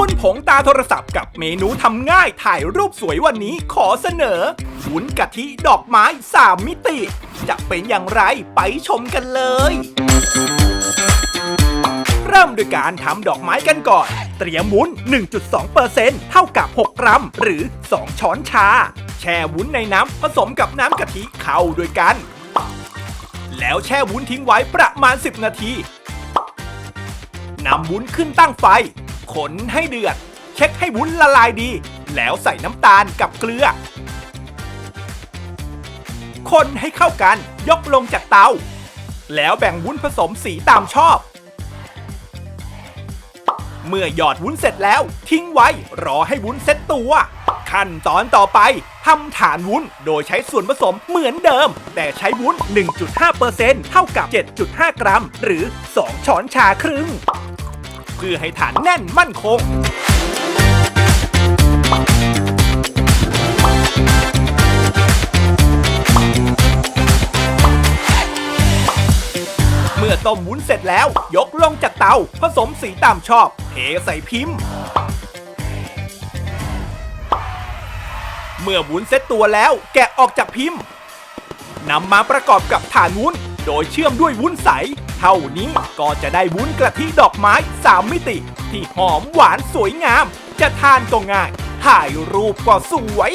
วุ้นผงตาโทรศัพท์กับเมนูทำง่ายถ่ายรูปสวยวันนี้ขอเสนอวุ้นกะทิดอกไม้3มิติ จะเป็นอย่างไรไปชมกันเลย เริ่มด้วยการทำดอกไม้กันก่อน เตรียมวุ้น 1.2%เท่ากับ 6 กรัม หรือ 2 ช้อนชา แช่วุ้นในน้ำผสมกับน้ำกะทิเข้าด้วยกัน แล้วแช่วุ้นทิ้งไว้ประมาณ 10 นาทีนำวุ้นขึ้นตั้งไฟ คนให้เดือด เช็คให้วุ้นละลายดี แล้วใส่น้ำตาลกับเกลือ คนให้เข้ากันยกลงจากเตา แล้วแบ่งวุ้นผสมสีตามชอบ เมื่อหยอดวุ้นเสร็จแล้วทิ้งไว้รอให้วุ้นเซ็ตตัว ขั้นตอนต่อไปทำฐานวุ้นโดยใช้ส่วนผสมเหมือนเดิม แต่ใช้วุ้น 1.5%เท่ากับ 7.5 กรัม หรือ 2 ช้อนชาครึ่ง เพื่อให้ฐานแน่นมั่นคงเมื่อต้มวุ้นเสร็จแล้ว ยกลงจากเตา ผสมสีตามชอบ เทใส่พิมพ์ เมื่อวุ้นเซ็ตตัวแล้วแกะออกจากพิมพ์นำมาประกอบกับฐานวุ้น โดยเชื่อมด้วยวุ้นใส เท่านี้ก็จะได้วุ้นกะทิดอกไม้ 3 มิติ ที่หอมหวานสวยงาม จะทานก็ง่าย ถ่ายรูปก็สวย